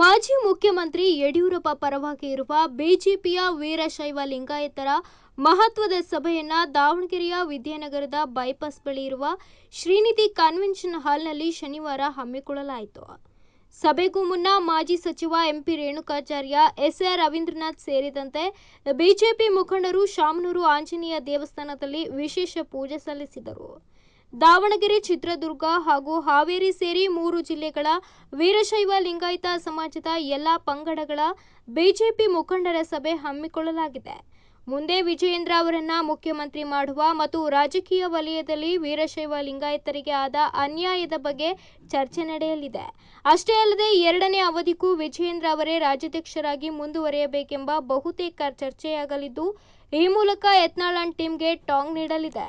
ಮಾಜಿ ಮುಖ್ಯಮಂತ್ರಿ ಯಡಿಯೂರಪ್ಪ ಪರವಾಗಿ ಇರುವ ಬಿಜೆಪಿಯ ವೀರಶೈವ ಲಿಂಗಾಯತರ ಮಹತ್ವದ ಸಭೆಯನ್ನ ದಾವಣಗೆರೆಯ ವಿದ್ಯಾನಗರದ ಬೈಪಾಸ್ ಬಳಿ ಇರುವ ಶ್ರೀನಿಧಿ ಕನ್ವೆನ್ಷನ್ ಹಾಲ್ನಲ್ಲಿ ಶನಿವಾರ ಹಮ್ಮಿಕೊಳ್ಳಲಾಯಿತು. ಸಭೆಗೂ ಮುನ್ನ ಮಾಜಿ ಸಚಿವ ಎಂಪಿ ರೇಣುಕಾಚಾರ್ಯ ಎಸ್ಆರ್ ರವೀಂದ್ರನಾಥ್ ಸೇರಿದಂತೆ ಬಿಜೆಪಿ ಮುಖಂಡರು ಶಾಮನೂರು ಆಂಜನೇಯ ದೇವಸ್ಥಾನದಲ್ಲಿ ವಿಶೇಷ ಪೂಜೆ ಸಲ್ಲಿಸಿದರು. ದಾವಣಗೆರೆ, ಚಿತ್ರದುರ್ಗ ಹಾಗೂ ಹಾವೇರಿ ಸೇರಿ ಮೂರು ಜಿಲ್ಲೆಗಳ ವೀರಶೈವ ಲಿಂಗಾಯತ ಸಮಾಜದ ಎಲ್ಲ ಪಂಗಡಗಳ ಬಿಜೆಪಿ ಮುಖಂಡರ ಸಭೆ ಹಮ್ಮಿಕೊಳ್ಳಲಾಗಿದೆ. ಮುಂದೆ ವಿಜಯೇಂದ್ರ ಅವರನ್ನ ಮುಖ್ಯಮಂತ್ರಿ ಮಾಡುವ ಮತ್ತು ರಾಜಕೀಯ ವಲಯದಲ್ಲಿ ವೀರಶೈವ ಲಿಂಗಾಯತರಿಗೆ ಆದ ಅನ್ಯಾಯದ ಬಗ್ಗೆ ಚರ್ಚೆ ನಡೆಯಲಿದೆ. ಅಷ್ಟೇ ಅಲ್ಲದೆ ಎರಡನೇ ಅವಧಿಗೂ ವಿಜಯೇಂದ್ರ ಅವರೇ ರಾಜ್ಯಾಧ್ಯಕ್ಷರಾಗಿ ಮುಂದುವರಿಯಬೇಕೆಂಬ ಬಹುತೇಕ ಚರ್ಚೆಯಾಗಲಿದ್ದು, ಈ ಮೂಲಕ ಯತ್ನಾಳ್ ಟೀಮ್ಗೆ ಟಾಂಗ್ ನೀಡಲಿದೆ.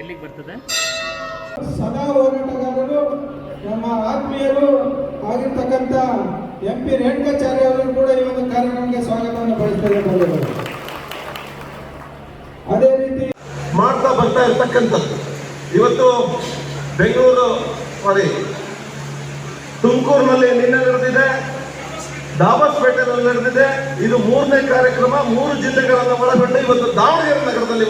ಎಲ್ಲಿಗೆ ಬರ್ತದೆ? ಸದಾ ಹೋರಾಟಗಾರರು ನಮ್ಮ ಆತ್ಮೀಯರು ಆಗಿರ್ತಕ್ಕಂಥ ಎಂ ಪಿ ರೇಣುಕಾಚಾರ್ಯ ಅವರು ಕೂಡ ಈ ಒಂದು ಕಾರ್ಯಕ್ರಮಕ್ಕೆ ಸ್ವಾಗತವನ್ನು ಬಂಧುಗಳು. ಅದೇ ರೀತಿ ಮಾಡ್ತಾ ಬರ್ತಾ ಇರ್ತಕ್ಕಂಥದ್ದು. ಇವತ್ತು ಬೆಂಗಳೂರು ಸಾರಿ ತುಮಕೂರಿನಲ್ಲಿ ನಿನ್ನೆ ನಡೆದಿದೆ. ದಾಬಸ್ಪೇಟೆನಲ್ಲಿ ನಡೆದಿದೆ. ಇದು ಮೂರನೇ ಕಾರ್ಯಕ್ರಮ. ಮೂರು ಜಿಲ್ಲೆಗಳನ್ನು ಒಳಗೊಂಡು ಇವತ್ತು ದಾವಣಗೆರೆ ನಗರದಲ್ಲಿ